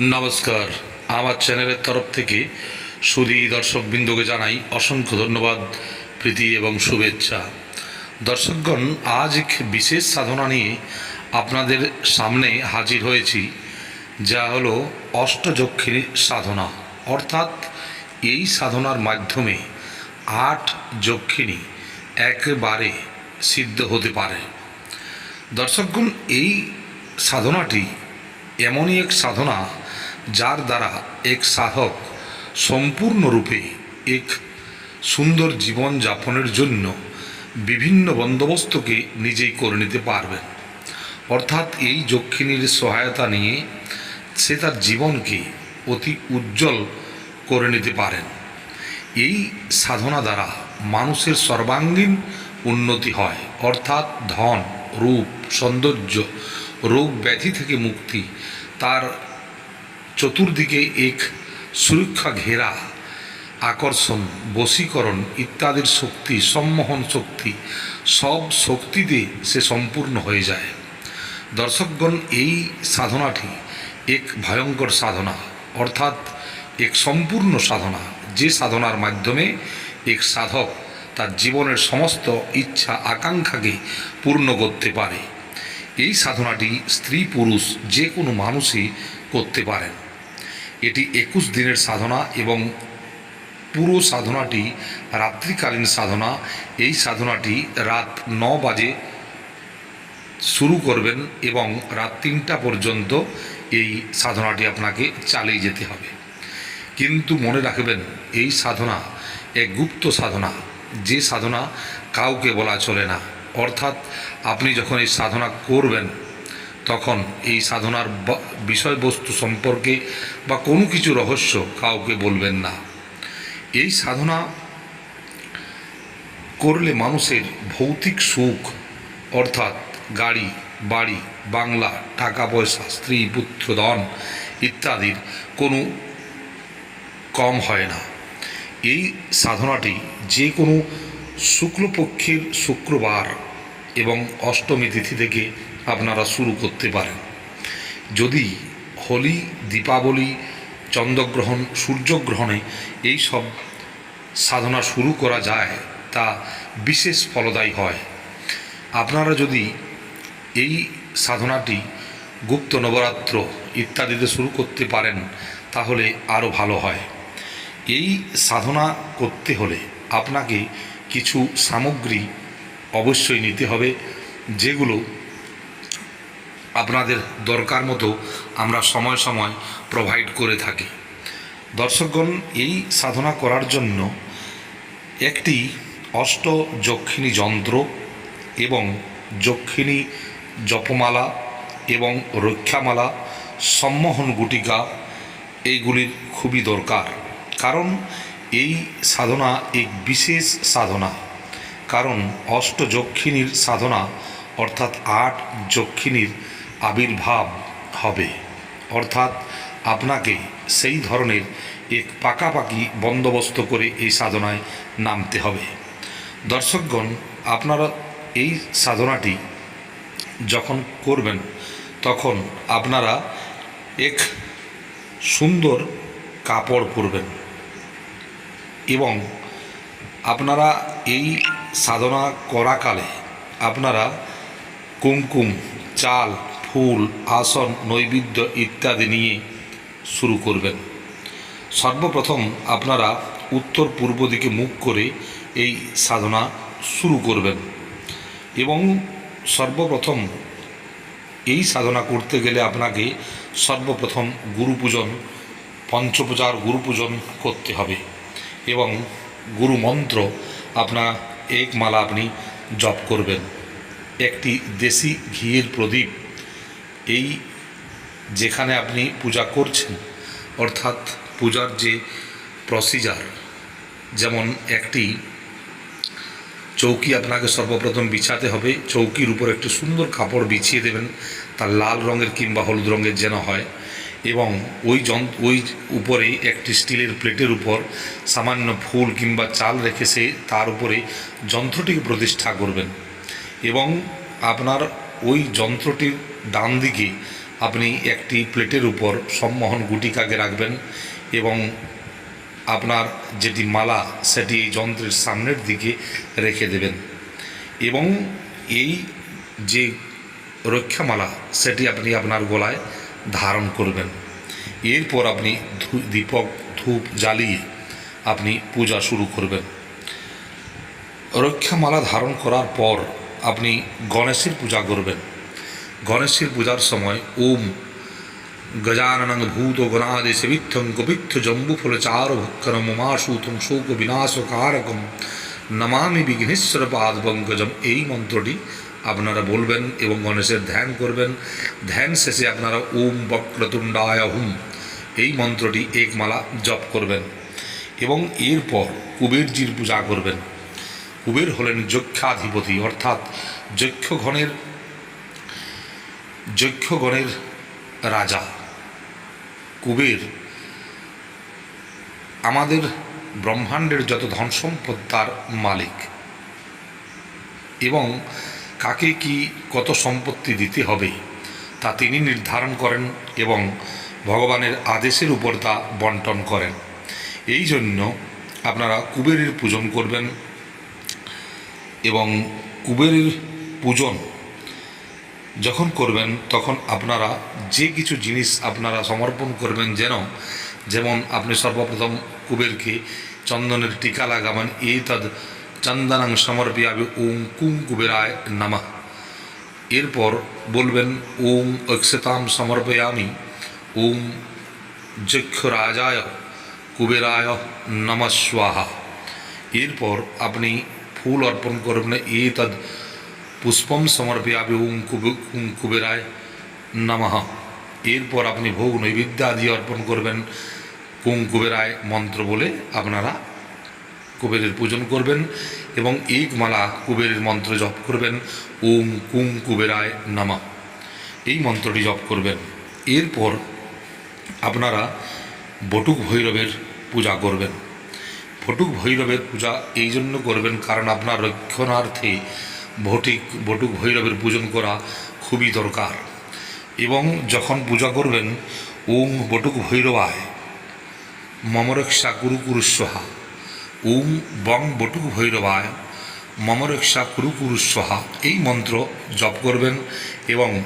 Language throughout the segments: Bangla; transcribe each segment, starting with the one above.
নমস্কার। আমার চ্যানেলের তরফ থেকে সুদী দর্শকবৃন্দকে জানাই অসংখ্য ধন্যবাদ, প্রীতি এবং শুভেচ্ছা। দর্শকগণ, আজ এক বিশেষ সাধনা নিয়ে আপনাদের সামনে হাজির হয়েছি, যা হলো অষ্টযক্ষিণী সাধনা। অর্থাৎ এই সাধনার মাধ্যমে আট যক্ষিণী একবারে সিদ্ধ হতে পারে। দর্শকগণ, এই সাধনাটি এমনই এক সাধনা যার দ্বারা এক সাধক সম্পূর্ণরূপে এক সুন্দর জীবন যাপনের জন্য বিভিন্ন বন্দোবস্তকে নিজেই করে নিতে পারবেন অর্থাৎ এই যক্ষিণীর সহায়তা নিয়ে সে তার জীবনকে অতি উজ্জ্বল করে নিতে পারেন। এই সাধনা দ্বারা মানুষের সর্বাঙ্গীন উন্নতি হয়। অর্থাৎ ধন, রূপ, সৌন্দর্য, রোগ ব্যাধি থেকে মুক্তি, তার চতুর্দিকে এক সুরক্ষা ঘেরা, আকর্ষণ, বশীকরণ ইত্যাদির শক্তি, সম্মোহন শক্তি, সব শক্তিতে সে সম্পূর্ণ হয়ে যায়। দর্শকগণ, এই সাধনাটি এক ভয়ঙ্কর সাধনা, অর্থাৎ এক সম্পূর্ণ সাধনা। যে সাধনার মাধ্যমে এক সাধক তার জীবনের সমস্ত ইচ্ছা আকাঙ্ক্ষাকে পূর্ণ করতে পারে। এই সাধনাটি স্ত্রী পুরুষ যে কোনো মানুষই করতে পারেন। এটি একুশ দিনের সাধনা এবং পুরো সাধনাটি রাত্রিকালীন সাধনা। এই সাধনাটি রাত ন বাজে শুরু করবেন এবং রাত তিনটা পর্যন্ত এই সাধনাটি আপনাকে চালিয়ে যেতে হবে। কিন্তু মনে রাখবেন, এই সাধনা এক গুপ্ত সাধনা। যে সাধনা কাউকে বলা চলে না। অর্থাৎ আপনি যখন এই সাধনা করবেন তখন এই সাধনার বিষয়বস্তু সম্পর্কে বা কোনো কিছু রহস্য কাউকে বলবেন না। এই সাধনা করলে মানুষের ভৌতিক সুখ, অর্থাৎ গাড়ি, বাড়ি, বাংলা, টাকা পয়সা, স্ত্রী, পুত্র, ধন ইত্যাদির কোনো কম হয় না। এই সাধনাটি যে কোনো শুক্লপক্ষের শুক্রবার এবং অষ্টমী তিথি থেকে আপনারা শুরু করতে পারেন। যদি হোলি, দীপাবলি, চন্দ্রগ্রহণ, সূর্যগ্রহণে এই সব সাধনা শুরু করা যায়, তা বিশেষ ফলদায়ী হয়। আপনারা যদি এই সাধনাটি গুপ্ত নবরাত্র ইত্যাদিতে শুরু করতে পারেন, তাহলে আরও ভালো হয়। এই সাধনা করতে হলে আপনাকে কিছু সামগ্রী অবশ্যই নিতে হবে। যেগুলো আপনাদের দরকার মতো আমরা সময় সময় প্রোভাইড করে থাকি। দর্শকগণ, এই সাধনা করার জন্য একটি অষ্ট যক্ষিণী যন্ত্র এবং যক্ষিণী জপমালা এবং রক্ষামালা, সম্মোহন গুটিকা এইগুলির খুবই দরকার। কারণ এই সাধনা এক বিশেষ সাধনা। কারণ অষ্ট যক্ষিণীর সাধনা অর্থাৎ আট যক্ষিণীর আবির্ভাব হবে। অর্থাৎ আপনাকে সেই ধরনের এক পাকাপাকি বন্দোবস্ত করে এই সাধনায় নামতে হবে। দর্শকগণ, আপনারা এই সাধনাটি যখন করবেন, তখন আপনারা এক সুন্দর কাপড় পরবেন এবং আপনারা এই সাধনা করাকালে আপনারা কুমকুম, চাল, ফুল, আসন, নৈবেদ্য ইত্যাদি নিয়ে শুরু করবেন। সর্বপ্রথম আপনারা উত্তর পূর্ব দিকে মুখ করে এই সাধনা শুরু করবেন এবং সর্বপ্রথম এই সাধনা করতে গেলে আপনাকে সর্বপ্রথম গুরু পূজন পঞ্চপূজার গুরু পূজন করতে হবে এবং গুরু মন্ত্র আপনার এক মালা আপনি জপ করবেন। একটি দেশি ঘিয়ের প্রদীপ। এই যেখানে আপনি পূজা করছেন, অর্থাৎ পূজার যে প্রসিজার যেমন একটি চৌকি আপনাকে সর্বপ্রথম বিছাতে হবে। চৌকির উপর একটি সুন্দর কাপড় বিছিয়ে দেবেন। তার লাল রঙের কিংবা হলুদ রঙের যেন হয়। এবং ওই যন ওই উপরে একটি স্টিলের প্লেটের উপর সামান্য ফুল কিংবা চাল রেখে সে তার উপরে যন্ত্রটিকে প্রতিষ্ঠা করবেন। এবং আপনার ওই যন্ত্রটির ডান দিকে আপনি একটি প্লেটের উপর সম্মোহন গুটিকাকে রাখবেন এবং আপনার যেটি মালা, সেটি এই যন্ত্রের সামনের দিকে রেখে দেবেন। এবং এই যে রক্ষামালা, সেটি আপনি আপনার গলায় ধারণ করবেন। এরপর আপনি দীপক, ধূপ জ্বালিয়ে আপনি পূজা শুরু করবেন। রক্ষামালা ধারণ করার পর আপনি গণেশের পূজা করবেন। গণেশের পূজার সময় ওম গজানন ভূত গণাদেশ বিত্থং কপিত্থ জম্বুফল চার ভক্ষণ মমাসূতম শোক বিনাশকারকম। নমামি বিঘ্নেশ্বর পাদ পঙ্কজম এই মন্ত্রটি আপনারা বলবেন এবং গণেশের ধ্যান করবেন। ধ্যান শেষে আপনারা ওম বক্রতুণ্ডায় হুম এই মন্ত্রটি একমালা জপ করবেন এবং এরপর কুবেরজির পূজা করবেন। কুবের হলেন যক্ষাধিপতি, অর্থাৎ যক্ষগণের যক্ষগণের রাজা। কুবের আমাদের ব্রহ্মাণ্ডের যত ধন সম্পদ তার মালিক। এবং কাকে কি কত সম্পত্তি দিতে হবে তা তিনি নির্ধারণ করেন এবং ভগবানের আদেশের উপর তা বন্টন করেন। এই জন্য আপনারা কুবেরের পূজন করবেন এবং কুবেরের পূজন যখন করবেন, তখন আপনারা যে কিছু জিনিস আপনারা সমর্পণ করবেন যেন, যেমন আপনি সর্বপ্রথম কুবেরকে চন্দনের টিকা লাগাবেন, এই তদ চন্দনাং সমর্পিয়াবি ওং কুং কুবেরায় নামা। এরপর বলবেন, ওং অক্ষতাম সমর্পয়ামি, ওং যক্ষ রাজায় কুবেরায় নমঃ স্বাহা। এরপর আপনি ফুল অর্পণ করবেন এ তদ পুষ্পম সমর্পয়াবি ওং ওং কুবেরায় নমঃ। এরপর আপনি ভোগ নৈবেদ্য আদি অর্পণ করবেন, কুং কুবেরায় মন্ত্র বলে আপনারা কুবেরের পূজন করবেন এবং এক মালা কুবেরের মন্ত্র জপ করবেন। ওম কুং কুবেরায় নামা। এই মন্ত্রটি জপ করবেন। এরপর আপনারা বটুক ভৈরবের পূজা করবেন। ফটুক ভৈরবের পূজা এই জন্য করবেন কারণ আপনার রক্ষণার্থে ভটিক বটুক ভৈরবের পূজন করা খুবই দরকার। এবং যখন পূজা করবেন ওম বটুক ভৈরবায় মমরক্ষা কুরু কুরু সোহা ওম বং বটুক ভৈরবায় মমরেক্ষা কুরু কুরু সোহা এই মন্ত্র জপ করবেন এবং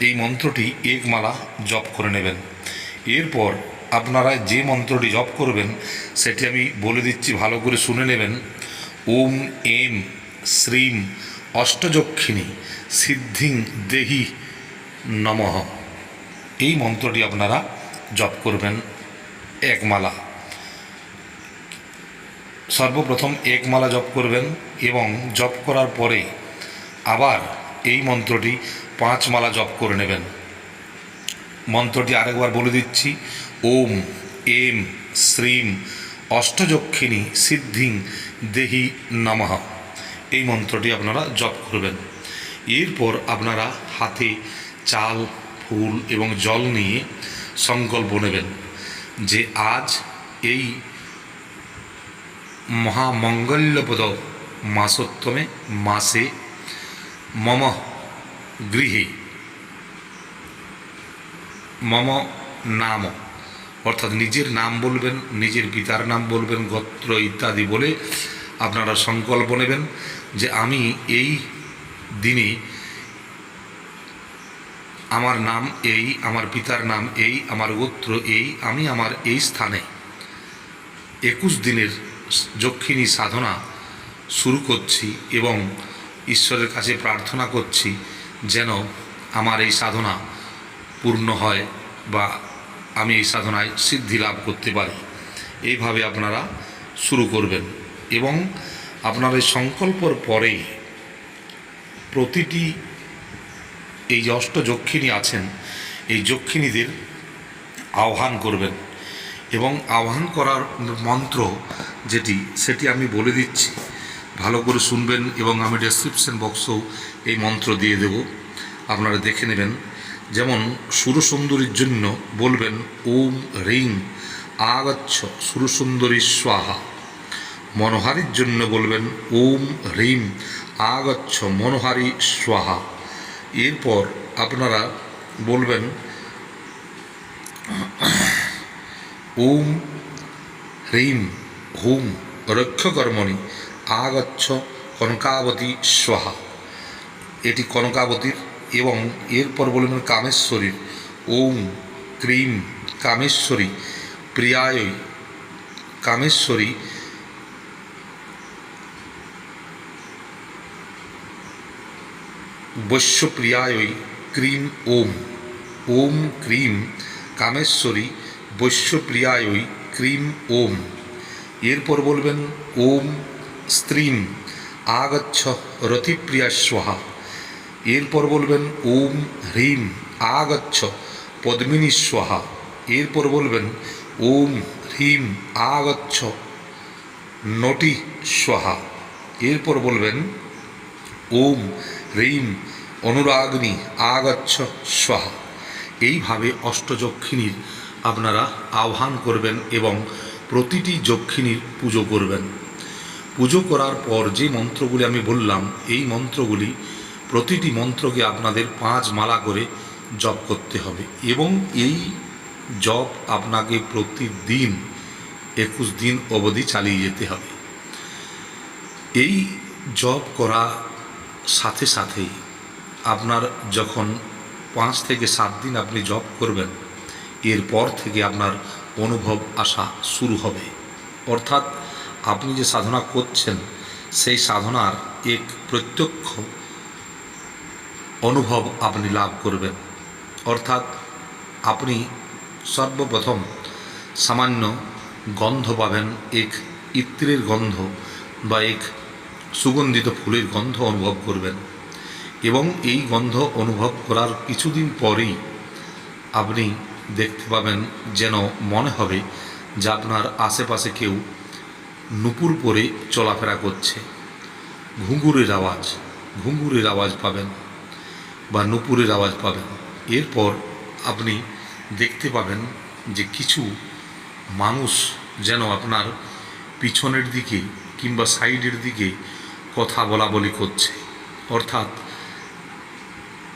এই মন্ত্রটি এক মালা জপ করে নেবেন। এরপর আপনারা যে মন্ত্রটি জপ করবেন, সেটি আমি বলে দিচ্ছি, ভালো করে শুনে নেবেন। ওম এম শ্রীম অষ্টযক্ষিণী সিদ্ধিং দেহি নমঃ। এই মন্ত্রটি আপনারা জপ করবেন এক মালা সর্বপ্রথম এক মালা জপ করবেন এবং জপ করার পরে আবার এই মন্ত্রটি পাঁচ মালা জপ করে নেবেন। মন্ত্রটি আরেকবার বলে দিচ্ছি, ওম, এম, শ্রীম, অষ্টযক্ষিণী, সিদ্ধিং, দেহি, নমঃ। এই মন্ত্রটি আপনারা জপ করবেন। এরপর আপনারা হাতে চাল, ফুল এবং জল নিয়ে সংকল্প নেবেন যে আজ এই মহামঙ্গল্যপদ মাসোত্তমে মাসে মম গৃহে। মম নাম, অর্থাৎ নিজের নাম বলবেন, নিজের পিতার নাম বলবেন, গোত্র ইত্যাদি বলে আপনারা সংকল্প নেবেন যে আমি এই দিনে আমার নাম এই, আমার পিতার নাম এই, আমার গোত্র এই, আমি আমার এই স্থানে একুশ দিনের যক্ষিণী সাধনা শুরু করছি এবং ঈশ্বরের কাছে প্রার্থনা করছি যেন আমার এই সাধনা পূর্ণ হয় বা আমি এই সাধনায় সিদ্ধি লাভ করতে পারি। এইভাবে আপনারা শুরু করবেন এবং আপনার এই সংকল্পর পরে প্রতিটি এই অষ্ট যক্ষিণী আছেন, এই যক্ষিণীদের আহ্বান করবেন। এবং আহ্বান করার মন্ত্র যেটি, সেটি আমি বলে দিচ্ছি। ভালো করে শুনবেন এবং আমি ডেসক্রিপশন বক্সেও এই মন্ত্র দিয়ে দেব। আপনারা দেখে নেবেন। যেমন, সুরসুন্দরীর জন্য বলবেন, ওম রিং আগচ্ছ সুরসুন্দরী স্বাহা। মনোহারীর জন্য বলবেন, ওম হ্রিম আগচ্ছ মনোহারি স্বাহা। এরপর আপনারা বলবেন ওম হ্রিম হুম রক্ষকর্মণি আগচ্ছ কনকাবতী স্বাহা এটি কনকাবতীর এবং এরপর বলবেন কামেশ্বরীর। ওম ক্রিম কামেশ্বরী, প্রিয়ায় কামেশ্বরী। বৈশ্যপ্রিয়ায় ক্রিম ওম ওম ক্রিম কামেশ্বরী বৈশ্যপ্রিয়ায় ক্রিম ওম। এরপর বলবেন, ওম স্ত্রীম, আগচ্ছ রতিপ্রিয়া স্বাহা এরপর বলবেন, ওম হ্রিম, আগচ্ছ পদ্মিনী স্বাহা এরপর বলবেন, ওম হ্রিম, আগচ্ছ নটি স্বাহা এরপর বলবেন, ওম হ্রিম, অনুরাগ্নি, আগচ্ছ স্বাহা এইভাবে অষ্টযক্ষিণীর আপনারা আহ্বান করবেন এবং প্রতিটি যক্ষিণীর পুজো করবেন। পুজো করার পর যে মন্ত্রগুলি আমি বললাম, এই মন্ত্রগুলি প্রতিটি মন্ত্রকে আপনাদের পাঁচ মালা করে জপ করতে হবে এবং এই জপ আপনাকে প্রতিদিন একুশ দিন অবধি চালিয়ে যেতে হবে। এই জব করা সাথে সাথেই আপনার যখন পাঁচ থেকে সাত দিন আপনি জব করবেন এরপর থেকে আপনার অনুভব আসা শুরু হবে। অর্থাৎ আপনি যে সাধনা করছেন, সেই সাধনার এক প্রত্যক্ষ অনুভব আপনি লাভ করবেন। অর্থাৎ আপনি সর্বপ্রথম সামান্য গন্ধ পাবেন, এক ইত্রের গন্ধ বা এক সুগন্ধিত ফুলের গন্ধ অনুভব করবেন। এবং এই গন্ধ অনুভব করার কিছুদিন পরেই আপনি দেখতে পাবেন যেন মনে হবে যে আপনার আশেপাশে কেউ নুপুর পরে চলাফেরা করছে। ঘুঙুরের আওয়াজ ঘুঙুরের আওয়াজ পাবেন বা নুপুরের আওয়াজ পাবেন। এরপর আপনি দেখতে পাবেন যে কিছু মানুষ যেন আপনার পিছনের দিকে কিংবা সাইডের দিকে কথা বলা বলি করছে। অর্থাৎ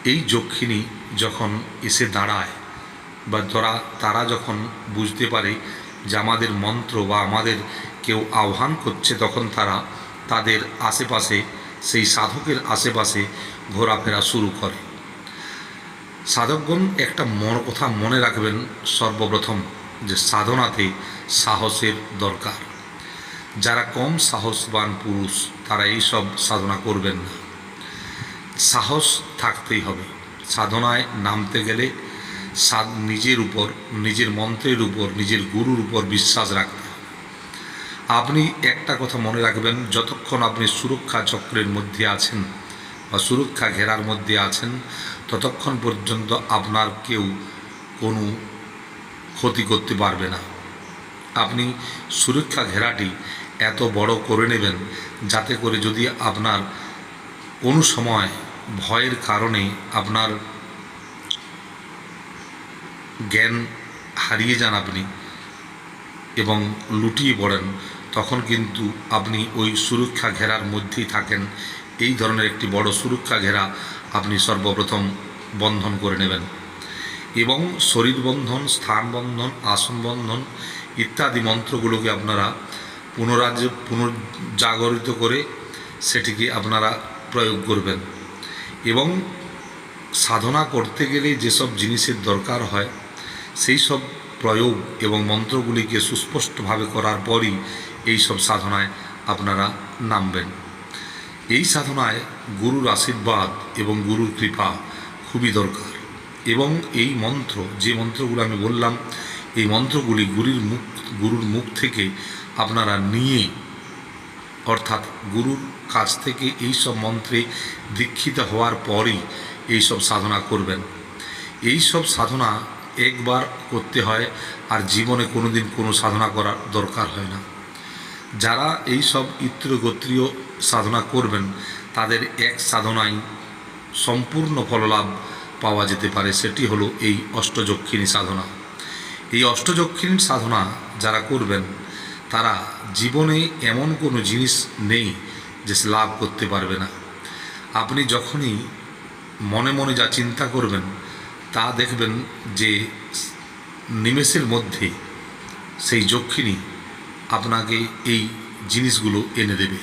এই যক্ষিণী যখন এসে দাঁড়ায় বা যারা তারা যখন বুঝতে পারে যে আমাদের মন্ত্র বা আমাদের কেউ আহ্বান করছে, তখন তারা তাদের আশেপাশে, সেই সাধকের আশেপাশে ঘোরাফেরা শুরু করে। সাধকগণ একটা মন, কথা মনে রাখবেন সর্বপ্রথম যে সাধনাতে সাহসের দরকার। যারা কম সাহসবান পুরুষ, তারা এই সব সাধনা করবেন না। সাহস থাকতেই হবে। সাধনায় নামতে গেলে নিজের উপর, নিজের মন্ত্রের উপর, নিজের গুরুর উপর বিশ্বাস রাখতে আপনি একটা কথা মনে রাখবেন, যতক্ষণ আপনি সুরক্ষা চক্রের মধ্যে আছেন বা সুরক্ষা ঘেরার মধ্যে আছেন, ততক্ষণ পর্যন্ত আপনার কেউ কোনো ক্ষতি করতে পারবে না। আপনি সুরক্ষা ঘেরাটি এত বড় করে নেবেন, যাতে করে যদি আপনার কোনো সময় ভয়ের কারণে আপনার জ্ঞান হারিয়ে যান আপনি এবং লুটিয়ে পড়েন, তখন কিন্তু আপনি ওই সুরক্ষা ঘেরার মধ্যেই থাকেন। এই ধরনের একটি বড় সুরক্ষা ঘেরা আপনি সর্বপ্রথম বন্ধন করে নেবেন। এবং শরীর বন্ধন, স্থান বন্ধন, আসন বন্ধন ইত্যাদি মন্ত্রগুলোকে আপনারা পুনরাজ, পুনর্জাগরিত করে সেটিকে আপনারা প্রয়োগ করবেন। এবং সাধনা করতে গেলে যেসব জিনিসের দরকার হয় সেই সব প্রয়োগ এবং মন্ত্রগুলিকে সুস্পষ্টভাবে করার পরই এই সব সাধনায় আপনারা নামবেন। এই সাধনায় গুরুর আশীর্বাদ এবং গুরুর কৃপা খুবই দরকার এবং এই মন্ত্র, যে মন্ত্রগুলো আমি বললাম, এই মন্ত্রগুলি গুরুর মুখ গুরুর মুখ থেকে আপনারা নিয়ে, অর্থাৎ গুরুর কাছ থেকে এই সব মন্ত্রে দীক্ষিত হওয়ার পরই এই সব সাধনা করবেন। এই সব সাধনা একবার করতে হয় আর জীবনে কোনো দিন কোনো সাধনা করার দরকার হয় না। যারা এই সব ইত্র গোত্রীয় সাধনা করবেন, তাদের এক সাধনায় সম্পূর্ণ ফললাভ পাওয়া যেতে পারে, সেটি হলো এই অষ্টযক্ষিণী সাধনা। এই অষ্টযক্ষিণী সাধনা যারা করবেন, তারা জীবনে এমন কোনো জিনিস নেই যে লাভ করতে পারবে না। আপনি যখনই মনে মনে যা চিন্তা করবেন তা দেখবেন যে নিমেষের মধ্যে সেই যক্ষিণী আপনাকে এই জিনিসগুলো এনে দেবে।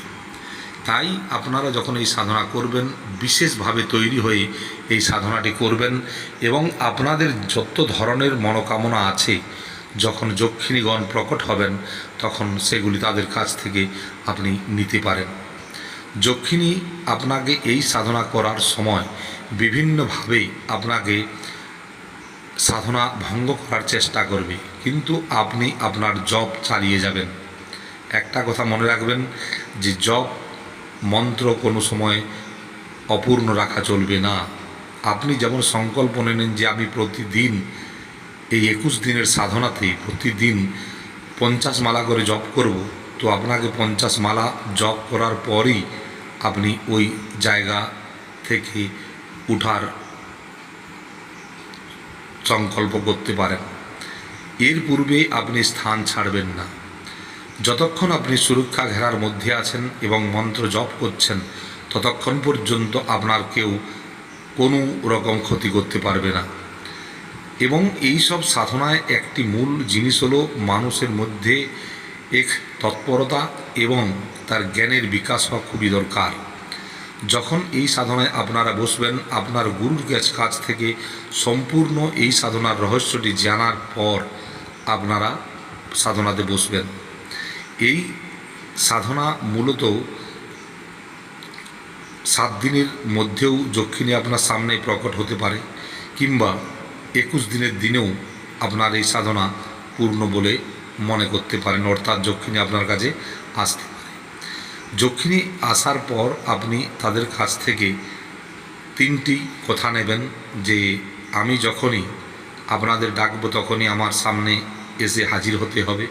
তাই আপনারা যখন এই সাধনা করবেন, বিশেষভাবে তৈরি হয়ে এই সাধনাটি করবেন এবং আপনাদের যত ধরনের মনোকামনা আছে, যখন যক্ষিণীগণ প্রকট হবেন, তখন সেগুলি তাদের কাছ থেকে আপনি নিতে পারেন। যক্ষিণী আপনাকে এই সাধনা করার সময় বিভিন্নভাবে আপনাকে সাধনা ভঙ্গ করার চেষ্টা করবে, কিন্তু আপনি আপনার জব চালিয়ে যাবেন। একটা কথা মনে রাখবেন যে জব মন্ত্র কোনো সময় অপূর্ণ রাখা চলবে না। আপনি যেমন সংকল্প নেন যে আমি প্রতিদিন এই একুশ দিনের সাধনাতে প্রতিদিন পঞ্চাশ মালা করে জপ করব, তো আপনাকে পঞ্চাশ মালা জপ করার পরই আপনি ওই জায়গা থেকে উঠার সংকল্প করতে পারেন। এর পূর্বে আপনি স্থান ছাড়বেন না। যতক্ষণ আপনি সুরক্ষা ঘেরার মধ্যে আছেন এবং মন্ত্র জপ করছেন, ততক্ষণ পর্যন্ত আপনার কেউ কোনো রকম ক্ষতি করতে পারবে না। এবং এই সব সাধনায় একটি মূল জিনিস হলো মানুষের মধ্যে এক তৎপরতা এবং তার জ্ঞানের বিকাশ হওয়া খুবই দরকার। যখন এই সাধনায় আপনারা বসবেন, আপনার গুরুর কাছ- থেকে সম্পূর্ণ এই সাধনার রহস্যটি জানার পর আপনারা সাধনাতে বসবেন। এই সাধনা মূলত সাত দিনের মধ্যেও যক্ষিণী আপনার সামনে প্রকট হতে পারে, কিংবা একুশ দিনের দিনেও আপনার এই সাধনা পূর্ণ বলে মনে করতে পারেন, অর্থাৎ যক্ষিণী আপনার কাছে আসতে যক্ষিণী আসার পর আপনি তাদের কাছ থেকে তিনটি কথা নেবেন যে আমি যখনই আপনাদের ডাকবো তখনই আমার সামনে এসে হাজির হতে হবে।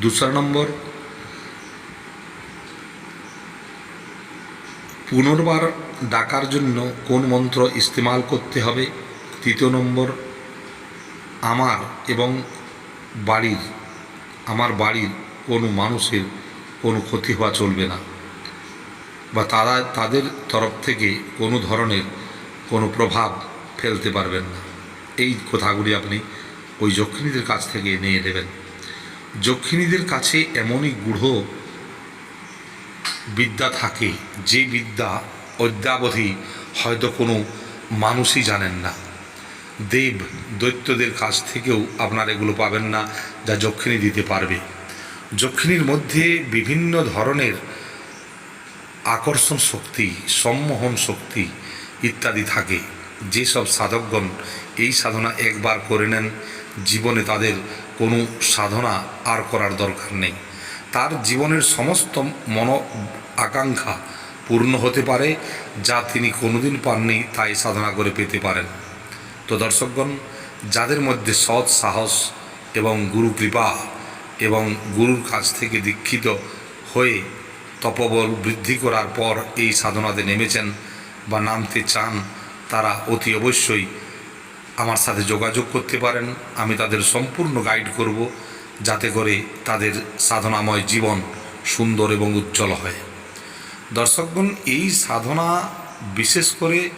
দূসরা নম্বর, পুনর্বার ডাকার জন্য কোন মন্ত্র ইস্তেমাল করতে হবে? তৃতীয় নম্বর, আমার এবং বাড়ির, আমার বাড়ির কোনো মানুষের কোনো ক্ষতি হওয়া চলবে না। বা তারা, তাদের তরফ থেকে কোনো ধরনের কোনো প্রভাব ফেলতে পারবেন না। এই কথাগুলি আপনি ওই যক্ষিণীদের কাছ থেকে নিয়ে নেবেন। যক্ষিণীদের কাছে এমনই গূঢ় বিদ্যা থাকে, যে বিদ্যা অদ্যাবধি হয়তো কোনো মানুষই জানেন না। দেব দৈত্যদের কাছ থেকেও আপনার এগুলো পাবেন না, যা যক্ষিণী দিতে পারবে। যক্ষিণীর মধ্যে বিভিন্ন ধরনের আকর্ষণ শক্তি, সম্মোহন শক্তি ইত্যাদি থাকে। যেসব সাধকগণ এই সাধনা একবার করে নেন, জীবনে তাদের কোনো সাধনা আর করার দরকার নেই। তার জীবনের সমস্ত মন আকাঙ্ক্ষা পূর্ণ হতে পারে, যা তিনি কোনোদিন পাননি তাই সাধনা করে পেতে পারেন। তো দর্শকগণ, যাদের মধ্যে সৎ সাহস এবং গুরু কৃপা এবং গুরুর কাছ থেকে দীক্ষিত হয়ে তপবল বৃদ্ধি করার পর এই সাধনাতে নেমেছেন বা নামতে চান তারা অতি অবশ্যই আমার সাথে যোগাযোগ করতে পারেন। আমি তাদের সম্পূর্ণ গাইড করব যাতে করে তাদের সাধনাময় জীবন সুন্দর এবং উজ্জ্বল হয়। দর্শকগণ, এই সাধনা বিশেষ করে